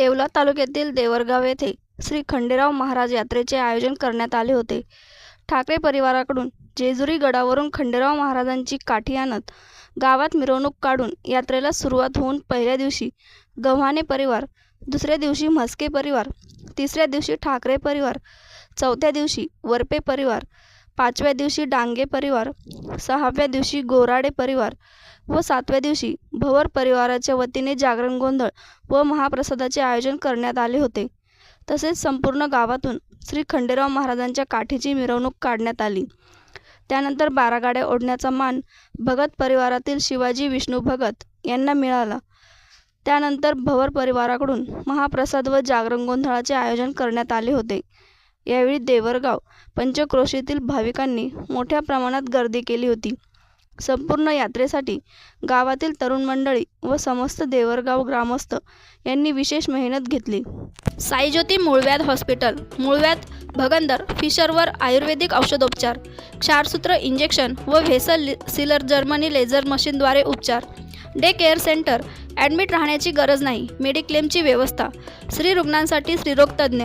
येवला तालुक्यातील देवरगाव येथे श्री खंडेराव महाराज यात्रेचे आयोजन करण्यात आले होते. ठाकरे परिवाराकडून जेजुरी गडावरून खंडेराव महाराजांची काठी आणत गावात मिरवणूक काढून यात्रेला सुरुवात होऊन पहिल्या दिवशी गव्हाणे परिवार दुसऱ्या दिवशी म्हस्के परिवार तिसऱ्या दिवशी ठाकरे परिवार चौथ्या दिवशी वरपे परिवार पाचव्या दिवशी डांगे परिवार सहाव्या दिवशी गोराडे परिवार व सातव्या दिवशी भवर परिवाराच्या वतीने जागरण गोंधळ व महाप्रसादाचे आयोजन करण्यात आले होते. तसेच संपूर्ण गावातून श्री खंडेराव महाराजांच्या काठीची मिरवणूक काढण्यात आली. त्यानंतर बारा गाड्या ओढण्याचा मान भगत परिवारातील शिवाजी विष्णू भगत यांना मिळाला. त्यानंतर भवर परिवाराकडून महाप्रसाद व जागरण गोंधळाचे आयोजन करण्यात आले होते. यावेळी देवरगाव पंचक्रोशीतील भाविकांनी मोठ्या प्रमाणात गर्दी केली होती. संपूर्ण यात्रेसाठी गावातील तरुण मंडळी व समस्त देवरगाव ग्रामस्थ यांनी विशेष मेहनत घेतली. साईज्योती मूळव्याध हॉस्पिटल मूळव्याध भगंदर फिशरवर आयुर्वेदिक औषधोपचार क्षारसूत्र इंजेक्शन व व्हेसल सिलर जर्मनी लेझर मशीनद्वारे उपचार. डे केअर सेंटर ॲडमिट राहण्याची गरज नाही मेडिक्लेमची व्यवस्था स्त्री रुग्णांसाठी स्त्रीरोगतज्ञ